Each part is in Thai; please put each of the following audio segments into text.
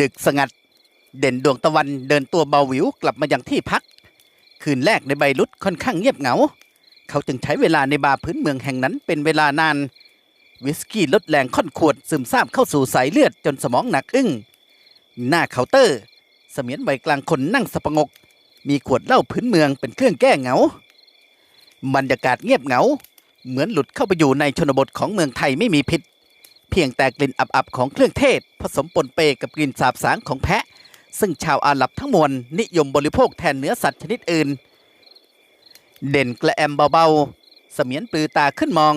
ดึกสงัด เด่นดวงตะวันเดินตัวเบาหวิวกลับมายังที่พัก คืนแรกในใบรุดค่อนข้างเงียบเหงา เขาจึงใช้เวลาในบาร์พื้นเมืองแห่งนั้นเป็นเวลานาน วิสกี้ลดแรงค่อนขวดซึมซาบเข้าสู่สายเลือดจนสมองหนักอึ้ง หน้าเคาน์เตอร์ เสมียนวัยกลางคนนั่งสปงก มีขวดเหล้าพื้นเมืองเป็นเครื่องแก้เหงาบรรยากาศเงียบเหงา เหมือนหลุดเข้าไปอยู่ในชนบทของเมืองไทยไม่มีพิษ เพียงแต่กลิ่นอับๆของเครื่องเทศ ผสมปนเปกับกลิ่นสาบสางของแพะ ซึ่งชาวอาหรับทั้งมวลนิยมบริโภคแทนเนื้อสัตว์ชนิดอื่น เด่นกระแอมเบาๆ เสมียนปลือตาขึ้นมอง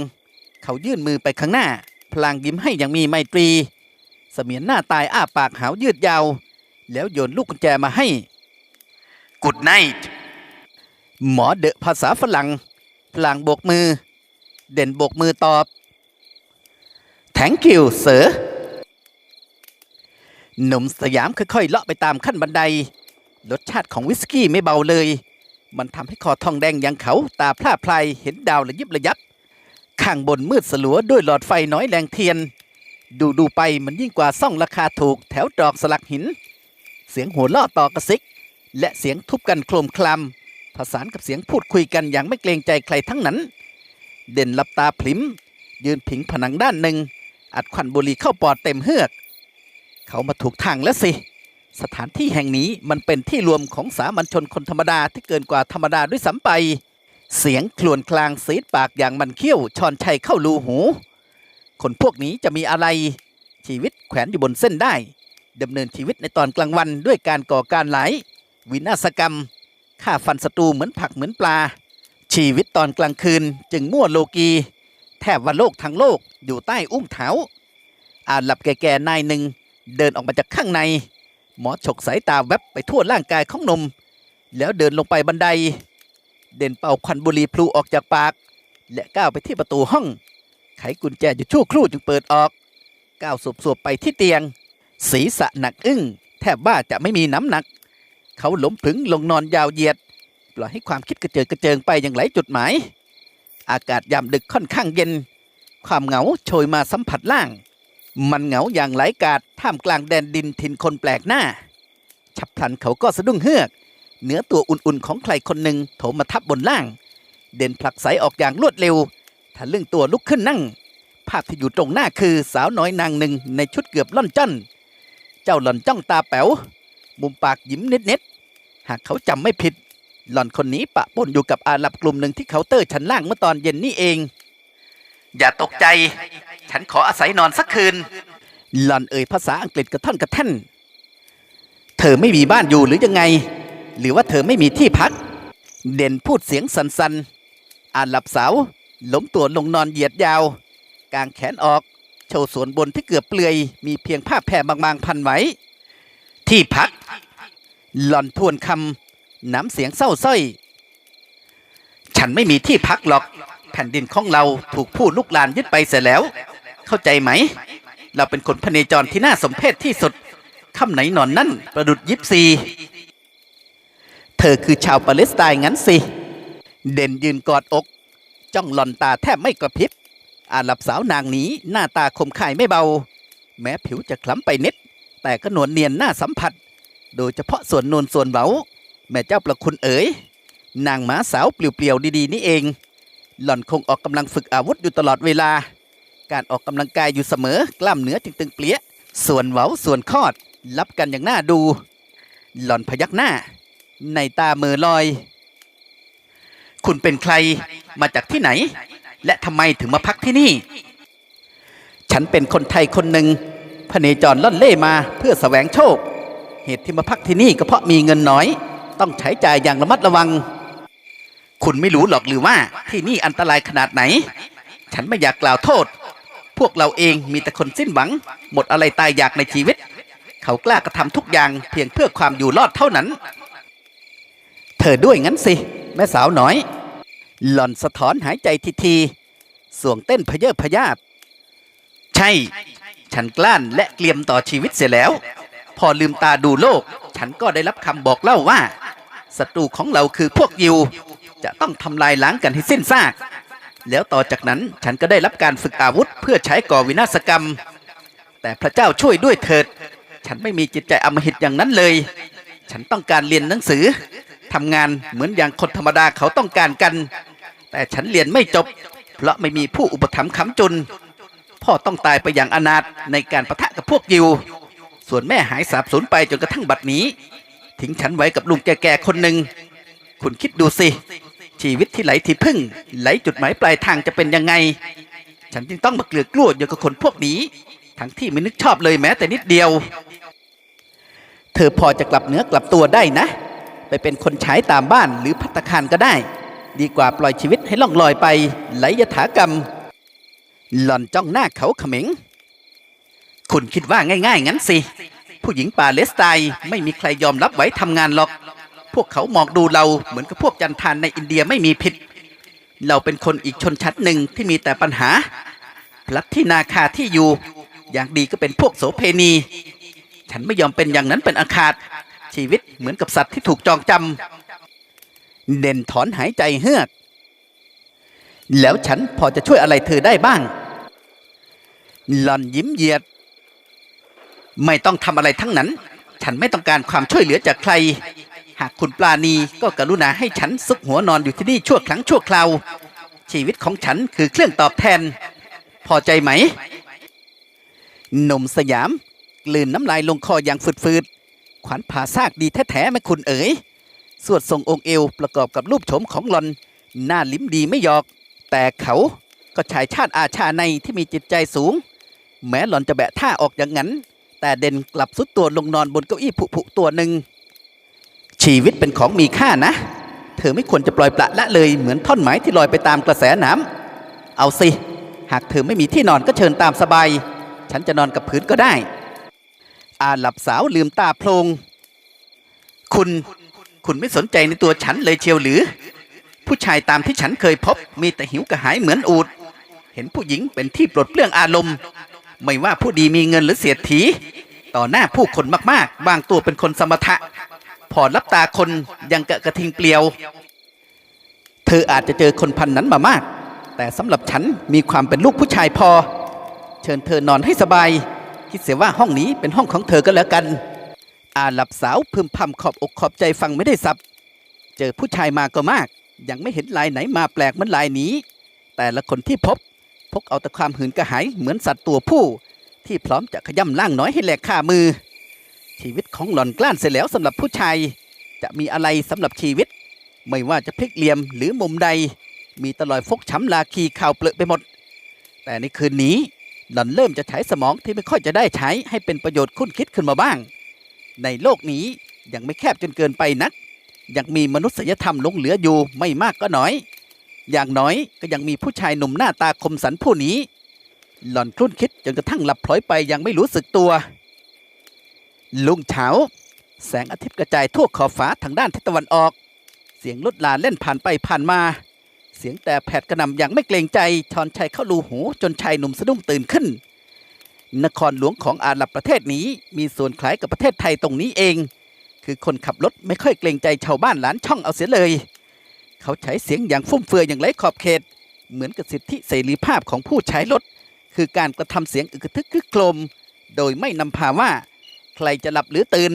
เขายื่นมือไปข้างหน้า พลางยิ้มให้อย่างมีไมตรี เสมียนหน้าตายอ้าปากหาวยืดยาว แล้วโยนลูกกุญแจมาให้ Good night หมอเดอะภาษาฝรั่งพลางโบกมือ เด่นโบกมือตอบ Thank you sir หนุ่มสยามค่อยๆเลาะไปตามขั้นบันได รสชาติของวิสกี้ไม่เบาเลย มันทำให้คอทองแดงยังเขาตาพร่าพลายเห็นดาวระยิบระยับ ข้างบนมืดสลัวด้วยหลอดไฟน้อยแรงเทียน ดูดูๆไปมันยิ่งกว่าซ่องราคาถูกแถวตรอกสลักหิน เสียงหัวเราะต่อกระซิก และเสียงทุบกันโครมคลำผสานกับเสียงพูดคุยกันอย่างไม่เกรงใจใครทั้งนั้น เด่นหลับตาพลิมยืนผิงผนังด้านหนึ่ง อัดควันบุหรี่เข้าปอดเต็มเฮือก เขามาถูกทางแล้วสิ สถานที่แห่งนี้มันเป็นที่รวมของสามัญชนคนธรรมดาที่เกินกว่าธรรมดาด้วยซ้ำไป เสียงคลวนคลางสีดปากอย่างมันเขี้ยวชอนชัยเข้ารูหู คนพวกนี้จะมีอะไร ชีวิตแขวนอยู่บนเส้นได้ดำเนินชีวิตในตอนกลางวันด้วยการก่อการหลายวินาศกรรมฆ่าฟันศัตรูเหมือนผักเหมือนปลา ชีวิตตอนกลางคืนจึงมั่วโลกี แทบว่าโลกทั้งโลกอยู่ใต้อุ้งเท้าอาหลับแก่ๆนายหนึ่งเดินออกมาจากข้างใน หมอฉกสายตาแวบไปทั่วร่างกายของนม แล้วเดินลงไปบันได เด่นเป่าควันบุหรี่พลูออกจากปาก และก้าวไปที่ประตูห้อง ไขกุญแจอยู่ชั่วครู่จึงเปิดออก ก้าวสวบๆไปที่เตียง ศีรษะหนักอึ้ง แทบว่าจะไม่มีน้ำหนัก เขาหลมผึงลงนอนยาวเหยียด ปล่อยให้ความคิดกระเจิงกระเจิงไปอย่างไหลจุดหมาย อากาศยามดึกค่อนข้างเย็น ความเหงาโชยมาสัมผัสล่าง มันเหงาอย่างไหลกาดท่ามกลางแดนดินถิ่นคนแปลกหน้า ฉับพลันเขาก็สะดุ้งเฮือก เนื้อตัวอุ่นๆของใครคนหนึ่งโถมมาทับบนล่าง เด่นผลักไสออกอย่างรวดเร็วทะลึ่งตัวลุกขึ้นนั่ง ภาพที่อยู่ตรงหน้าคือสาวน้อยนางหนึ่งในชุดเกือบล่อนจ้อน เจ้าหล่อนจ้องตาแป๋ว มุมปากยิ้มเน็ตๆหากเขาจำไม่ผิด หล่อนคนนี้ปะปนอยู่กับอาหรับกลุ่มหนึ่งที่เคาน์เตอร์ชั้นล่างเมื่อตอนเย็นนี่เอง อย่าตกใจ ฉันขออาศัยนอนสักคืน หล่อนเอ่ยภาษาอังกฤษกระท่อนกระแท่น เธอไม่มีบ้านอยู่หรือยังไง หรือว่าเธอไม่มีที่พัก เด่นพูดเสียงสันๆอาหลับสาวล้มตัวลงนอนเหยียดยาว กางแขนออก โชว์ส่วนบนที่เกือบเปลือย มีเพียงผ้าแผ่บางๆพันไว้ ที่พัก หล่อนทวนคำ น้ำเสียงเศร้าส้อย ฉันไม่มีที่พักหรอก แผ่นดินของเราถูกผู้ลุกลานยึดไปเสียแล้ว เข้าใจไหม เราเป็นคนพเนจรที่น่าสมเพชที่สุดคำไหนหนอนนั่นประดุดยิปซี เธอคือชาวปาเลสไตน์งั้นสิ เด่นยืนกอดอก จ้องหลอนตาแทบไม่กระพริบ อาหลับสาวนางนี้หน้าตาคมคายไม่เบา แม้ผิวจะคล้ำไปนิด แต่ก็นวลเนียนน่าสัมผัส โดยเฉพาะส่วนนูนส่วนเบา แม่เจ้าประคุณเอ๋ยนางหมาสาวเปลี่ยวๆดีๆนี่เอง หล่อนคงออกกำลังฝึกอาวุธอยู่ตลอดเวลา การออกกำลังกายอยู่เสมอกล้ามเนื้อจึงตึงเปลี้ย ส่วนเว้าส่วนคอดรับกันอย่างน่าดู หล่อนพยักหน้า ในตาเมือลอย คุณเป็นใครมาจากที่ไหน และทำไมถึงมาพักที่นี่ ฉันเป็นคนไทยคนหนึ่งพเนจรล่อนเล่มาเพื่อแสวงโชค เหตุที่มาพักที่นี่ก็เพราะมีเงินน้อย ต้องใช้จ่ายอย่างระมัดระวัง คุณไม่รู้หรอกหรือว่าที่นี่อันตรายขนาดไหน ฉันไม่อยากกล่าวโทษ พวกเราเองมีแต่คนสิ้นหวัง หมดอะไรตายอยากในชีวิต เขากล้ากระทำทุกอย่างเพียงเพื่อความอยู่รอดเท่านั้น เธอด้วยงั้นสิ แม่สาวน้อย หล่อนสะท้อนหายใจทีทีๆสวงเต้นพเยอพยาบ ใช่ ฉันกล้านและเกลียมต่อชีวิตเสียแล้ว พอลืมตาดูโลก ฉันก็ได้รับคำบอกเล่าว่า ศัตรูของเราคือพวกยิว จะต้องทำลายล้างกันให้สิ้นซาก แล้วต่อจากนั้นฉันก็ได้รับการฝึกอาวุธเพื่อใช้ก่อวินาศกรรม แต่พระเจ้าช่วยด้วยเถิด ฉันไม่มีจิตใจอำมหิตอย่างนั้นเลย ฉันต้องการเรียนหนังสือทำงานเหมือนอย่างคนธรรมดาเขาต้องการกัน แต่ฉันเรียนไม่จบ เพราะไม่มีผู้อุปถัมภ์ค้ำจุน พ่อต้องตายไปอย่างอนาถในการประทะกับพวกยิว ส่วนแม่หายสาบสูญไปจนกระทั่งบัดนี้ ทิ้งฉันไว้กับลุงแก่ๆคนหนึ่ง คุณคิดดูสิ ชีวิตที่ไหลที่พึ่ง ไหลจุดหมายปลายทางจะเป็นยังไง ฉันจึงต้องมาเกลือกลัวอยู่กับคนพวกนี้ ทั้งที่ไม่นึกชอบเลยแม้แต่นิดเดียว เธอพอจะกลับเนื้อกลับตัวได้นะ ไปเป็นคนใช้ตามบ้านหรือพัตตาคารก็ได้ ดีกว่าปล่อยชีวิตให้ล่องลอยไป ไหลยถากรรม หล่อนจ้องหน้าเขาเขม็ง คุณคิดว่าง่าย ๆ งั้นสิ ผู้หญิงปาเลสไตน์ไม่มีใครยอมรับไว้ทำงานหรอก พวกเขามองดูเราเหมือนกับพวกจันทานในอินเดียไม่มีผิด เราเป็นคนอีกชนชั้นหนึ่งที่มีแต่ปัญหาพลัดที่นาคาที่อยู่ อย่างดีก็เป็นพวกโสเพณี ฉันไม่ยอมเป็นอย่างนั้นเป็นอาคาดชีวิตเหมือนกับสัตว์ที่ถูกจองจำเด่นถอนหายใจเฮือกแล้วฉันพอจะช่วยอะไรเธอได้บ้างหล่อนยิ้มเหยียด ไม่ต้องทำอะไรทั้งนั้น ฉันไม่ต้องการความช่วยเหลือจากใคร หากคุณปลาณีก็กรุณาให้ฉันซุกหัวนอนอยู่ที่นี่ชั่วครั้งชั่วคราว ชีวิตของฉันคือเครื่องตอบแทน พอใจไหมหนุ่มสยามกลืนน้ำลายลงคออย่างฝืดๆ ขวัญผ่าซากดีแท้ๆแม่คุณเอ๋ยสวดทรงองค์เอวประกอบกับรูปโฉมของหลอน หน้าลิ้มดีไม่หยอก แต่เขาก็ชายชาติอาชาในที่มีจิตใจสูง แม้หลอนจะแบะท่าออกอย่างนั้น แต่เด่นกลับสุดตัวลงนอนบนเก้าอี้ผุๆตัวหนึ่งชีวิตเป็นของมีค่านะ เธอไม่ควรจะปล่อยปละละเลยเหมือนท่อนไม้ที่ลอยไปตามกระแสน้ำเอาสิ หากเธอไม่มีที่นอนก็เชิญตามสบาย ฉันจะนอนกับพื้นก็ได้ อาหลับสาวลืมตาโพลงคุณคุณไม่สนใจในตัวฉันเลยเชียวหรือ ผู้ชายตามที่ฉันเคยพบ มีแต่หิวกระหายเหมือนอูด เห็นผู้หญิงเป็นที่ปลดเปลื้องอารมณ์ ไม่ว่าผู้ดีมีเงินหรือเสียถี ต่อหน้าผู้คนมากๆ บางตัวเป็นคนสมถะพอรับตาคนยังกะกระทิงเปลียว เธออาจจะเจอคนพันนั้นมามาก แต่สำหรับฉันมีความเป็นลูกผู้ชายพอ เชิญเธอนอนให้สบาย คิดเสียว่าห้องนี้เป็นห้องของเธอก็แล้วกัน อาหลับสาวพึมพำขอบอกขอบใจฟังไม่ได้สับ เจอผู้ชายมาก็มาก ยังไม่เห็นลายไหนมาแปลกเหมือนลายนี้ แต่ละคนที่พบ พกเอาแต่ความหืนกระหายเหมือนสัตว์ตัวผู้ ที่พร้อมจะขย่ำล่างน้อยให้แหลกคามือ ชีวิตของหล่อนกล้านเสียแล้วสำหรับผู้ชาย จะมีอะไรสำหรับชีวิต ไม่ว่าจะพลิกเหลี่ยมหรือมุมใด มีตลอยฟกช้ำลาคีข่าวเปลือไปหมด แต่ในคืนนี้หล่อนเริ่มจะใช้สมองที่ไม่ค่อยจะได้ใช้ให้เป็นประโยชน์คุ้นคิดขึ้นมาบ้าง ในโลกนี้ยังไม่แคบจนเกินไปนัก ยังมีมนุษยธรรมหลงเหลืออยู่ไม่มากก็น้อย อย่างน้อยก็ยังมีผู้ชายหนุ่มหน้าตาคมสันผู้นี้ หล่อนครุ่นคิดจนกระทั่งหลับพลอยไปยังไม่รู้สึกตัว ลุงเฉาแสงอาทิตย์กระจายทั่วขอบฟ้าทางด้านทิศตะวันออก เสียงรถลาเล่นผ่านไปผ่านมา เสียงแต่แผดกระหน่ำอย่างไม่เกรงใจชอนชัยเข้ารูหูจนชายหนุ่มสะดุ้งตื่นขึ้น นครหลวงของอาหรับประเทศนี้มีส่วนคล้ายกับประเทศไทยตรงนี้เอง คือคนขับรถไม่ค่อยเกรงใจชาวบ้านหลานช่องเอาเสียเลย เขาใช้เสียงอย่างฟุ่มเฟือยอย่างไร้ขอบเขต เหมือนกับสิทธิเสรีภาพของผู้ใช้รถ คือการกระทำเสียงอึกทึกคึกโครม โดยไม่นำพาว่า ใครจะหลับหรือตื่น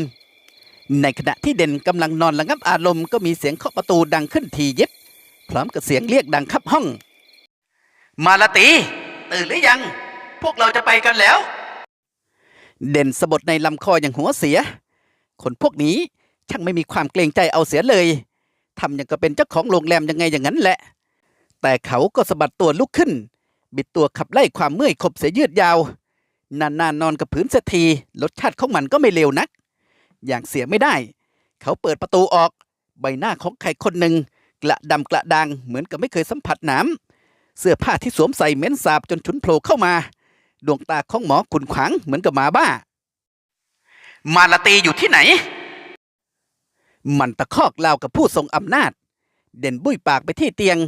ในขณะที่เด่นกำลังนอนระงับอารมณ์ก็มีเสียงเคาะประตูดังขึ้นทียิบ พร้อมกับเสียงเรียกดังคับห้อง มาลาตี ตื่นหรือยัง พวกเราจะไปกันแล้ว เด่นสะบดในลำคออย่างหัวเสีย คนพวกนี้ช่างไม่มีความเกรงใจเอาเสียเลย ทำอย่างกับเป็นเจ้าของโรงแรมยังไงอย่างนั้นแหละ แต่เขาก็สะบัดตัวลุกขึ้น บิดตัวขับไล่ความเมื่อยขบเสียยืดยาว นานๆนอนกับพื้นเสียทีรสชาติของมันก็ไม่เลวนัก อย่างเสียไม่ได้ เขาเปิดประตูออก ใบหน้าของใครคนหนึ่งกระดำกระดางเหมือนกับไม่เคยสัมผัสน้ำเสื้อผ้าที่สวมใส่เหม็นสาบจนฉุนโผล่เข้ามาดวงตาของหมอขุนขวางเหมือนกับหมาบ้า มาลาตีอยู่ที่ไหน มันตะคอกราวกับผู้ทรงอำนาจ เด่นบุ้ยปากไปที่เตียง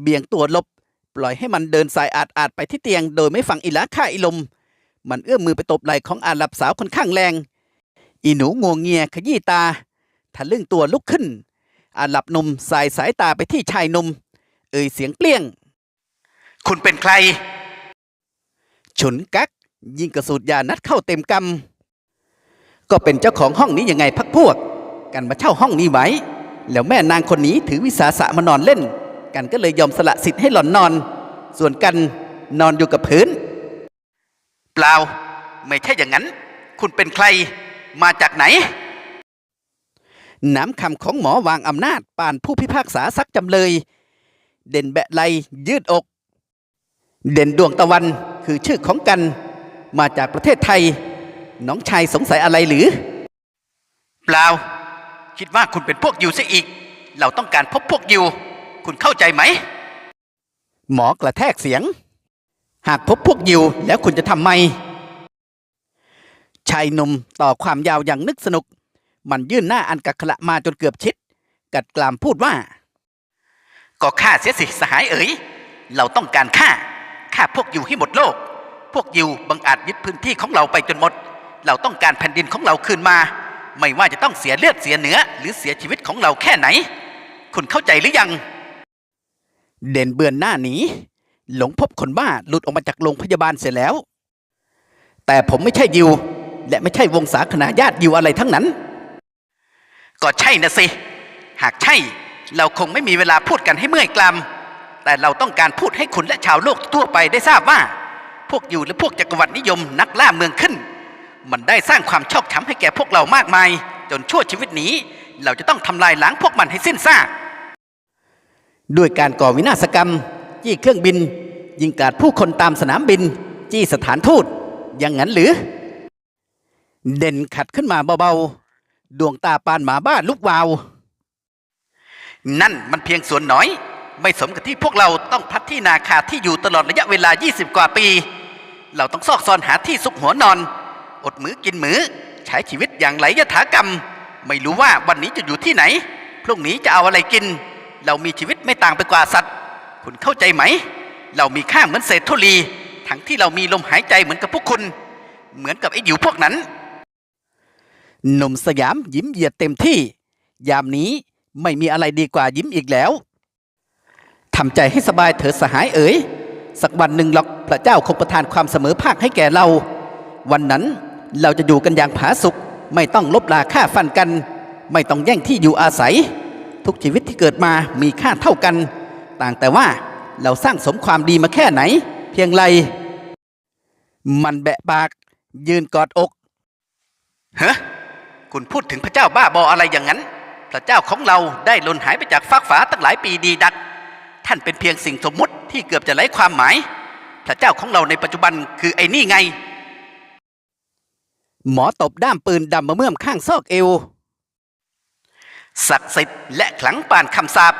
เบี่ยงตัวหลบ ปล่อยให้มันเดินสายอาดอาดๆไปที่เตียง โดยไม่ฟังอิละค่าอิลม มันเอื้อมมือไปตบไหล่ของอาหลับสาวค่อนข้างแรง อีหนูงวงเงียขยี้ตาทะลึ่งตัวลุกขึ้น อาหลับหนุ่มสายสายตาไปที่ชายหนุ่มเอ่ยเสียงเปลี่ยง คุณเป็นใคร ฉุนกัก ยิงกระสุนยานัดเข้าเต็มกก็เป็นเจ้าของห้องนี้ยังไงพักพวก กันมาเช่าห้องนี้ไว้ แล้วแม่นางคนนี้ถือวิสาสะมานอนเล่น กันก็เลยยอมสละสิทธิ์ให้หล่อนนอน ส่วนกันนอนอยู่กับพื้น เปล่า ไม่ใช่อย่างนั้น คุณเป็นใคร มาจากไหน น้ำคำของหมอวางอำนาจปานผู้พิพากษาซักจำเลย เด่นแบะไลยืดอก เด่นดวงตะวันคือชื่อของกัน มาจากประเทศไทย น้องชายสงสัยอะไรหรือ เปล่า คิดว่าคุณเป็นพวกยูซะอีก เราต้องการพบพวกยูคุณเข้าใจไหม หมอกระแทกเสียง หากพบพวกยูแล้วคุณจะทำไม ชายหนุ่มต่อความยาวอย่างนึกสนุก มันยื่นหน้าอันกักขละมาจนเกือบชิด กัดกลามพูดว่า ก็ฆ่าเสียสิสหายเอ๋ย เราต้องการฆ่าฆ่าพวกอยู่ให้หมดโลก พวกอยู่บังอาจยึดพื้นที่ของเราไปจนหมด เราต้องการแผ่นดินของเราคืนมา ไม่ว่าจะต้องเสียเลือดเสียเนื้อ หรือเสียชีวิตของเราแค่ไหน คุณเข้าใจหรือยัง เด่นเบือนหน้าหนีหลงพบคนบ้าหลุดออกมาจากโรงพยาบาลเสร็จแล้ว แต่ผมไม่ใช่ยิว และไม่ใช่วงศาคณาญาติยิวอะไรทั้งนั้น ก็ใช่นะสิ หากใช่เราคงไม่มีเวลาพูดกันให้เมื่อยกลามแต่เราต้องการพูดให้คุณและชาวโลกทั่วไปได้ทราบว่า พวกอยู่และพวกจักรวรรดินิยม นักล่าเมืองขึ้น มันได้สร้างความชอกช้ำให้แก่พวกเรามากมาย จนชั่วชีวิตนี้ เราจะต้องทำลายล้างพวกมันให้สิ้นซากด้วยการก่อวินาศกรรม จี้เครื่องบิน ยิงกราดผู้คนตามสนามบิน จี้สถานทูตอย่างนั้นหรือ เด่นขัดขึ้นมาเบาๆ ดวงตาปานหมาบ้าลุกวาว นั่นมันเพียงส่วนน้อย ไม่สมกับที่พวกเราต้องพัดที่นาคาที่อยู่ตลอดระยะเวลา 20 กว่าปี เราต้องซอกซอนหาที่ซุกหัวนอน อดมือกินมือใช้ชีวิตอย่างไหลยถากรรม ไม่รู้ว่าวันนี้จะอยู่ที่ไหน พรุ่งนี้จะเอาอะไรกิน เรามีชีวิตไม่ต่างไปกว่าสัตว์ คุณเข้าใจไหม เรามีค่าเหมือนเศษธุลี ทั้งที่เรามีลมหายใจเหมือนกับพวกคุณ เหมือนกับไอ้อยู่พวกนั้น หนุ่มสยามยิ้มเหยียดเต็มที่ ยามนี้ไม่มีอะไรดีกว่ายิ้มอีกแล้วทำใจให้สบายเถิดสหายเอ๋ยสักวันหนึ่งหรอกพระเจ้าคงประทานความเสมอภาคให้แก่เรา วันนั้น เราจะอยู่กันอย่างผาสุกไม่ต้องลบลาฆ่าฟันกัน ไม่ต้องแย่งที่อยู่อาศัย ทุกชีวิตที่เกิดมามีค่าเท่ากัน ต่างแต่ว่าเราสร้างสมความดีมาแค่ไหน เพียงไรมันแบะปาก ยืนกอดอกเฮ้คุณพูดถึงพระเจ้าบ้าบออะไรอย่างนั้น พระเจ้าของเราได้ลนหายไปจากฟากฟ้าตั้งหลายปีดีดัก ท่านเป็นเพียงสิ่งสมมุติที่เกือบจะไร้ความหมาย พระเจ้าของเราในปัจจุบันคือไอ้นี่ไง หมอตบด้ามปืนดำมาเมื่อมข้างซอกเอว ศักดิ์สิทธิ์และขลังปานคำสาป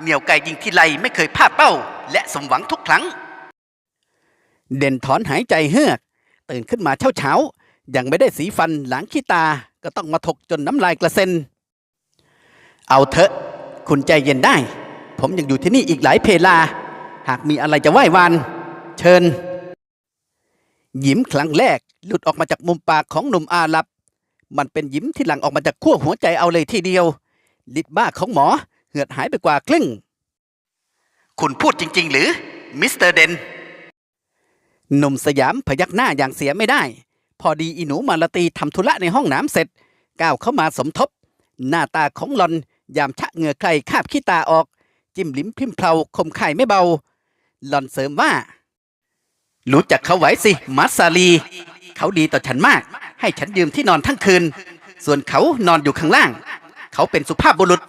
เหนี่ยวไก่ยิงทีไรไม่เคยพลาดเป้า และสมหวังทุกครั้ง เด่นถอนหายใจเฮือก ตื่นขึ้นมาเช้าเช้าๆยังไม่ได้สีฟันหลังขี้ตาก็ต้องมาถกจนน้ำลายกระเซ็น เอาเถอะ คุณใจเย็นได้ ผมยังอยู่ที่นี่อีกหลายเพลา หากมีอะไรจะไหว้วาน เชิญ ยิ้มครั้งแรก หลุดออกมาจากมุมปากของหนุ่มอาหรับ มันเป็นยิ้มที่หลั่งออกมาจากขั้วหัวใจเอาเลยทีเดียว ลิดบ้าของหมอเหือดหายไปกว่าครึ่ง คุณพูดจริง ๆ หรือมิสเตอร์เดนหนุ่มสยามพยักหน้าอย่างเสียไม่ได้ พอดีอีหนูมาลาตีทำธุระในห้องน้ำเสร็จ ก้าวเข้ามาสมทบ หน้าตาของหลอนยามชะเหงื่อใครคาบขี้ตาออก จิ้มลิ้มพริมเพลาคมไข่ไม่เบา หลอนเสริมว่า รู้จักเขาไว้สิมัสซาลี เขาดีต่อฉันมาก ให้ฉันยืมที่นอนทั้งคืน ส่วนเขานอนอยู่ข้างล่าง เขาเป็นสุภาพบุรุษ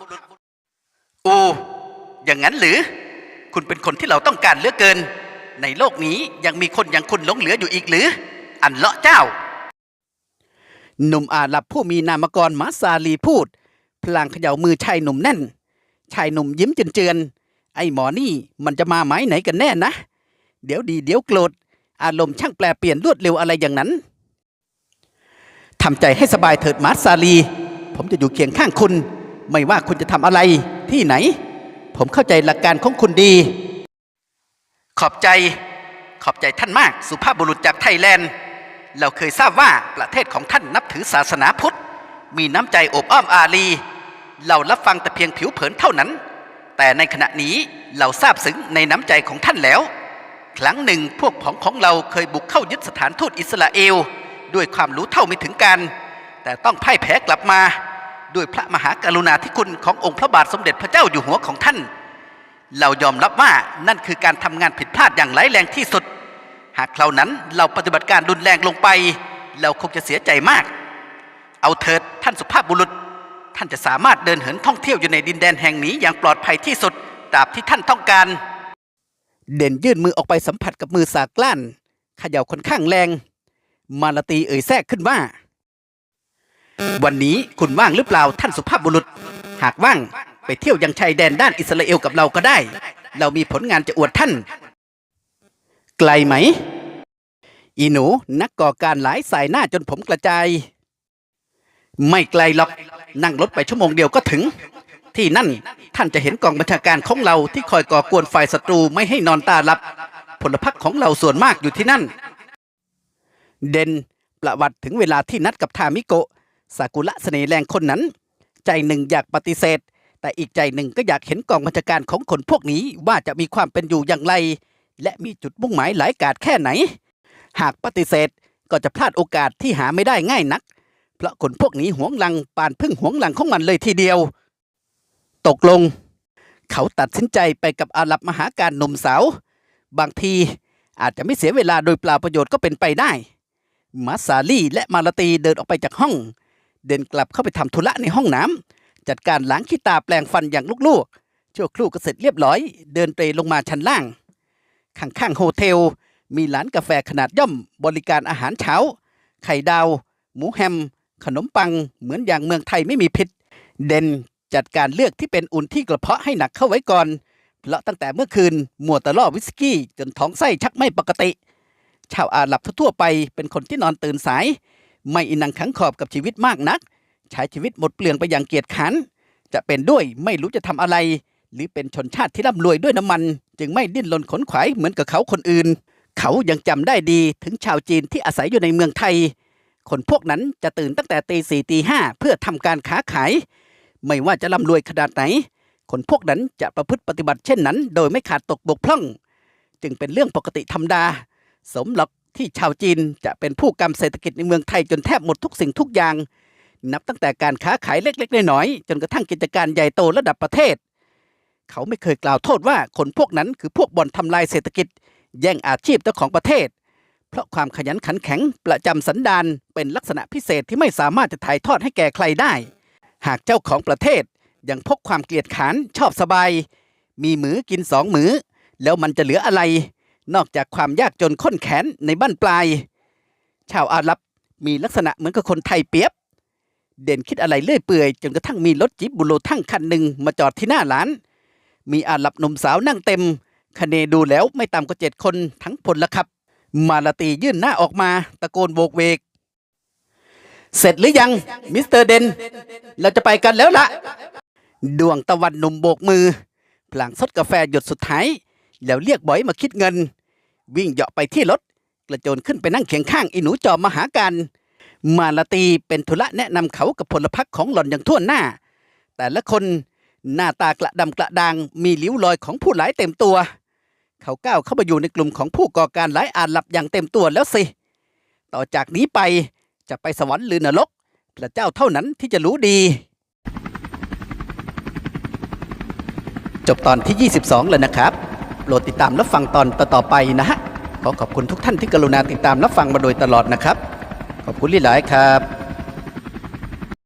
โอ้อย่างนั้นหรือ คุณเป็นคนที่เราต้องการเหลือเกิน ในโลกนี้ยังมีคนอย่างคุณหลงเหลืออยู่อีกหรือ อันเลาะเจ้า หนุ่มอาหรับผู้มีนามกรมาซาลีพูด พลางเขย่ามือชายหนุ่มแน่น ชายหนุ่มยิ้มเจือนๆไอ้หมอนี่มันจะมาไม้ไหนกันแน่นะ เดี๋ยวดีเดี๋ยวโกรธ อารมณ์ช่างแปลเปลี่ยนรวดเร็วอะไรอย่างนั้นทำใจให้สบายเถิดมารซาลี ผมจะอยู่เคียงข้างคุณ ไม่ว่าคุณจะทำอะไรที่ไหน ผมเข้าใจหลักการของคุณดี ขอบใจ ขอบใจท่านมาก สุภาพบุรุษจากไทยแลนด์ เราเคยทราบว่าประเทศของท่านนับถือศาสนาพุทธ มีน้ำใจอบอ้อมอารี เรารับฟังแต่เพียงผิวเผินเท่านั้น แต่ในขณะนี้เราทราบซึ้งในน้ำใจของท่านแล้ว ครั้งหนึ่งพวกผองของเราเคยบุกเข้ายึดสถานทูตอิสราเอล ด้วยความรู้เท่าไม่ถึงการ แต่ต้องพ่ายแพ้กลับมา ด้วยพระมหากรุณาธิคุณขององค์พระบาทสมเด็จพระเจ้าอยู่หัวของท่าน เรายอมรับว่านั่นคือการทำงานผิดพลาดอย่างร้ายแรงที่สุด หากคราวนั้นเราปฏิบัติการรุนแรงลงไป เราคงจะเสียใจมาก เอาเถิดท่านสุภาพบุรุษ ท่านจะสามารถเดินเหินท่องเที่ยวอยู่ในดินแดนแห่งนี้อย่างปลอดภัยที่สุดตราบที่ท่านต้องการ เด่นยื่นมือออกไปสัมผัสกับมือสากล้านเขย่าค่อนข้างแรง มาลาตีเอ่ยแทรกขึ้นว่า วันนี้คุณว่างหรือเปล่าท่านสุภาพบุรุษ หากว่างไปเที่ยวยังชายแดนด้านอิสราเอลกับเราก็ได้ เรามีผลงานจะอวดท่าน ไกลไหม อีหนูนักก่อการหลายสายหน้าจนผมกระจาย ไม่ไกลหรอก นั่งรถไปชั่วโมงเดียวก็ถึง ที่นั่นท่านจะเห็นกองบัญชาการของเราที่คอยก่อกวนฝ่ายศัตรูไม่ให้นอนตาหลับ พลพรรคของเราส่วนมากอยู่ที่นั่น เดนประวัติถึงเวลาที่นัดกับทามิโกะสากุระเสน่ห์แรงคนนั้น ใจหนึ่งอยากปฏิเสธ แต่อีกใจหนึ่งก็อยากเห็นกองบัญชาการของคนพวกนี้ว่าจะมีความเป็นอยู่อย่างไร และมีจุดมุ่งหมายหลายกาดแค่ไหน หากปฏิเสธก็จะพลาดโอกาสที่หาไม่ได้ง่ายนัก เพราะคนพวกนี้หวงลังปานพึ่งหวงลังของมันเลยทีเดียว ตกลง เขาตัดสินใจไปกับอาหรับมหาการหนุ่มสาว บางทีอาจจะไม่เสียเวลาโดยเปล่าประโยชน์ก็เป็นไปได้ มาซาลี่และมาลาตีเดินออกไปจากห้อง เดินกลับเข้าไปทำธุระในห้องน้ำจัดการล้างขี้ตาแปลงฟันอย่างลูกๆชั่วครู่ก็เสร็จเรียบร้อย เดินเตรลงมาชั้นล่าง ข้างๆโฮเทล มีร้านกาแฟขนาดย่อมบริการอาหารเช้า ไข่ดาว หมูแฮม ขนมปังเหมือนอย่างเมืองไทยไม่มีพิษ เด่น จัดการเลือกที่เป็นอุ่นที่กระเพาะให้หนักเข้าไว้ก่อนเพราะตั้งแต่เมื่อคืนมัวแต่ล่อวิสกี้จนท้องไส้ชักไม่ปกติ ชาวอาหรับทั่วไปเป็นคนที่นอนตื่นสาย ไม่อินังขังขอบกับชีวิตมากนัก ใช้ชีวิตหมดเปลืองไปอย่างเกียจขรัน จะเป็นด้วยไม่รู้จะทำอะไร หรือเป็นชนชาติที่ร่ำรวยด้วยน้ำมัน จึงไม่ดิ้นรนขนขวายเหมือนกับเขาคนอื่น เขายังจำได้ดีถึงชาวจีนที่อาศัยอยู่ในเมืองไทย คนพวกนั้นจะตื่นตั้งแต่ตีสี่ตีห้าเพื่อทำการค้าขาย ไม่ว่าจะร่ำรวยขนาดไหน คนพวกนั้นจะประพฤติปฏิบัติเช่นนั้น โดยไม่ขาดตกบกพร่อง จึงเป็นเรื่องปกติธรรมดา สมหลักที่ชาวจีนจะเป็นผู้กำเศรษฐกิจในเมืองไทยจนแทบหมดทุกสิ่งทุกอย่าง นับตั้งแต่การค้าขายเล็กๆน้อยๆจนกระทั่งกิจการใหญ่โตระดับประเทศ เขาไม่เคยกล่าวโทษว่าคนพวกนั้นคือพวกบ่อนทำลายเศรษฐกิจ แย่งอาชีพเจ้าของประเทศ เพราะความขยันขันแข็งประจำสันดานเป็นลักษณะพิเศษที่ไม่สามารถจะถ่ายทอดให้แก่ใครได้ หากเจ้าของประเทศยังพกความเกลียดขานชอบสบาย มีมือกินสองมือ แล้วมันจะเหลืออะไร นอกจากความยากจนข้นแขนในบ้านปลาย ชาวอาหรับมีลักษณะเหมือนกับคนไทยเปียบ เด่นคิดอะไรเลื่อยเปื่อยจนกระทั่งมีรถจิบบุโรทั้งคันหนึ่งมาจอดที่หน้าร้าน มีอาหรับหนุ่มสาวนั่งเต็มคะเนดูแล้วไม่ต่ำกว่าเจ็ดคนทั้งพลละครับ มาลาตียื่นหน้าออกมาตะโกนโบกเวก เสร็จหรือยังมิสเตอร์เดนเราจะไปกันแล้วละดวงตะวันหนุ่มโบกมือ พลางซดกาแฟหยดสุดท้าย แล้วเรียกบอยมาคิดเงิน วิ่งเหาะไปที่รถ กระโจนขึ้นไปนั่งเคียงข้างอีหนูจอมมหาการมาลาตีเป็นธุระแนะนำเขากับพลพรรคของหล่อนอย่างทั่วหน้า แต่ละคนหน้าตากระดำกระดางมีริ้วรอยของผู้หลายเต็มตัว เขาก้าวเข้ามาอยู่ในกลุ่มของผู้ก่อการหลายอาหรับอย่างเต็มตัวแล้วสิ ต่อจากนี้ไป จะไปสวรรค์หรือนรก พระเจ้าเท่านั้นที่จะรู้ดี จบตอนที่ 22 แล้วนะครับ โปรดติดตามรับฟังตอนต่อๆไปนะฮะ ขอขอบคุณทุกท่านที่กรุณาติดตามรับฟังมาโดยตลอดนะครับ ขอบคุณหลายๆครับ